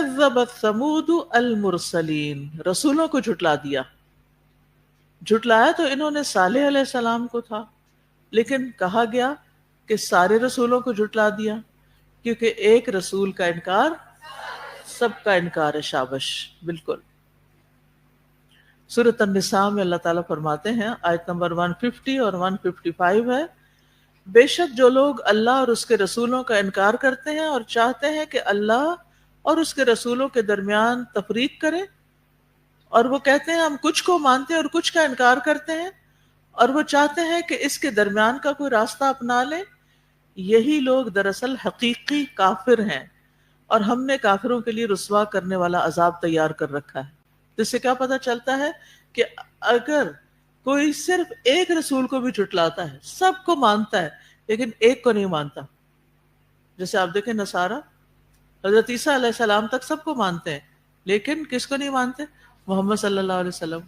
کذبت ثمود المرسلین۔ رسولوں کو جھٹلا دیا۔ جھٹلایا تو انہوں نے صالح علیہ السلام کو تھا، لیکن کہا گیا کہ سارے رسولوں کو جھٹلا دیا، کیونکہ ایک رسول کا انکار سب کا انکار ہے، شابش۔ بالکل۔ سورت النساء میں اللہ تعالیٰ فرماتے ہیں، آیت نمبر 150 اور 155 ہے۔ بے شک جو لوگ اللہ اور اس کے رسولوں کا انکار کرتے ہیں اور چاہتے ہیں کہ اللہ اور اس کے رسولوں کے درمیان تفریق کرے اور وہ کہتے ہیں ہم کچھ کو مانتے ہیں اور کچھ کا انکار کرتے ہیں اور وہ چاہتے ہیں کہ اس کے درمیان کا کوئی راستہ اپنا لے یہی لوگ دراصل حقیقی کافر ہیں اور ہم نے کافروں کے لیے رسوا کرنے والا عذاب تیار کر رکھا ہے۔ جس سے کیا پتا چلتا ہے کہ اگر کوئی صرف ایک رسول کو بھی جھٹلاتا ہے، سب کو مانتا ہے، لیکن ایک کو نہیں مانتا۔ جیسے آپ دیکھیں نصارہ حضرت عیسیٰ علیہ السلام تک سب کو مانتے ہیں، لیکن کس کو نہیں مانتے؟ محمد صلی اللہ علیہ وسلم۔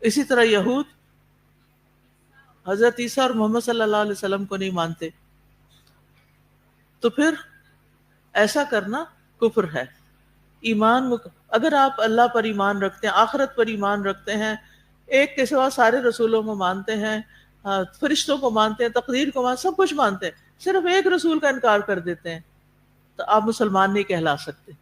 اسی طرح یہود حضرت عیسیٰ اور محمد صلی اللہ علیہ وسلم کو نہیں مانتے۔ تو پھر ایسا کرنا کفر ہے۔ ایمان اگر آپ اللہ پر ایمان رکھتے ہیں، آخرت پر ایمان رکھتے ہیں، ایک کے سوا سارے رسولوں کو مانتے ہیں فرشتوں کو مانتے ہیں، تقدیر کو مانتے سب کچھ مانتے ہیں، صرف ایک رسول کا انکار کر دیتے ہیں۔ تو آپ مسلمان نہیں کہلا سکتے۔